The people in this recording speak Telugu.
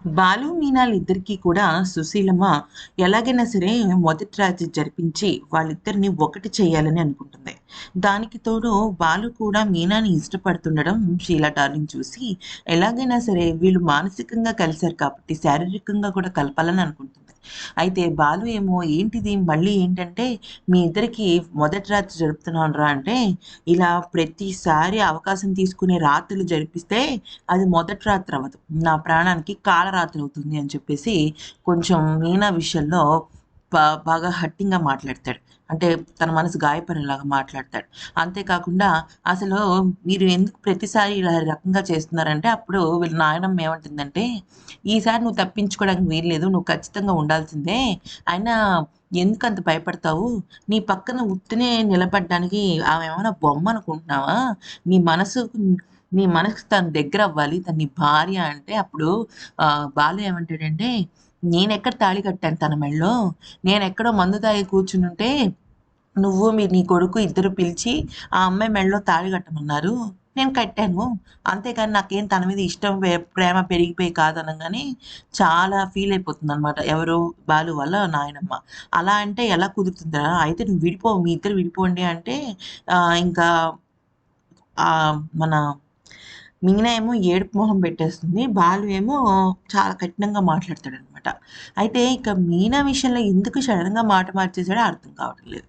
బాలు మీనాలు ఇద్దరికీ కూడా సుశీలమ్మ ఎలాగైనా సరే మొదటి రాత్రి జరిపించి వాళ్ళిద్దరిని ఒకటి చేయాలని అనుకుంటుంది. దానికి తోడు బాలు కూడా మీనాని ఇష్టపడుతుండడం షీలా డార్లింగ్ చూసి ఎలాగైనా సరే వీళ్ళు మానసికంగా కలిశారు కాబట్టి శారీరకంగా కూడా కలపాలని అనుకుంటుంది. అయితే బాలు ఏమో ఏంటిది? మళ్ళీ ఏంటంటే మీ ఇద్దరికి మొదటి రాత్రి జరుపుతున్నాను రా అంటే ఇలా ప్రతిసారి అవకాశం తీసుకునే రాత్రులు జరిపిస్తే అది మొదటి రాత్రి అవ్వదు. నా ప్రాణానికి కాలరాత్రి అవుతుంది అని చెప్పేసి కొంచెం మీనా విషయంలో బాగా హట్టింగ్గా మాట్లాడతాడు. అంటే తన మనసు గాయపడేలాగా మాట్లాడతాడు. అంతేకాకుండా అసలు మీరు ఎందుకు ప్రతిసారి ఇలా రకంగా చేస్తున్నారంటే అప్పుడు వీళ్ళ నాయనమ్మ ఏమంటుందంటే ఈసారి నువ్వు తప్పించుకోవడానికి వీల్లేదు నువ్వు ఖచ్చితంగా ఉండాల్సిందే. అయినా ఎందుకు అంత భయపడతావు? నీ పక్కన ఉత్తినే నిలబడడానికి ఆమె ఏమైనా బొమ్మ అనుకుంటున్నావా? నీ మనసు నీ మనసు తన దగ్గర అవ్వాలి తన నీ భార్య అంటే అప్పుడు బాలు ఏమంటాడంటే నేనెక్కడ తాళి కట్టాను తన మెళ్ళో? నేనెక్కడో మందు తాగి కూర్చునుంటే నువ్వు మీ నీ కొడుకు ఇద్దరు పిలిచి ఆ అమ్మాయి మెళ్ళలో తాళి కట్టమన్నారు. నేను కట్టాను. అంతేకాని నాకేం తన మీద ఇష్టం ప్రేమ పెరిగిపోయి కాదనగానే చాలా ఫీల్ అయిపోతుంది అనమాట ఎవరు బాలు వల్ల నాయనమ్మ. అలా అంటే ఎలా కుదురుతుందా అయితే నువ్వు విడిపో మీ ఇద్దరు విడిపోండి అంటే ఇంకా మన మీనా ఏమో ఏడుపు మొహం పెట్టేస్తుంది బాలు ఏమో చాలా కఠినంగా మాట్లాడతాడు అనమాట అయితే ఇక మీనా విషయంలో ఎందుకు సడన్గా మాట మార్చేసాడో అర్థం కావట్లేదు.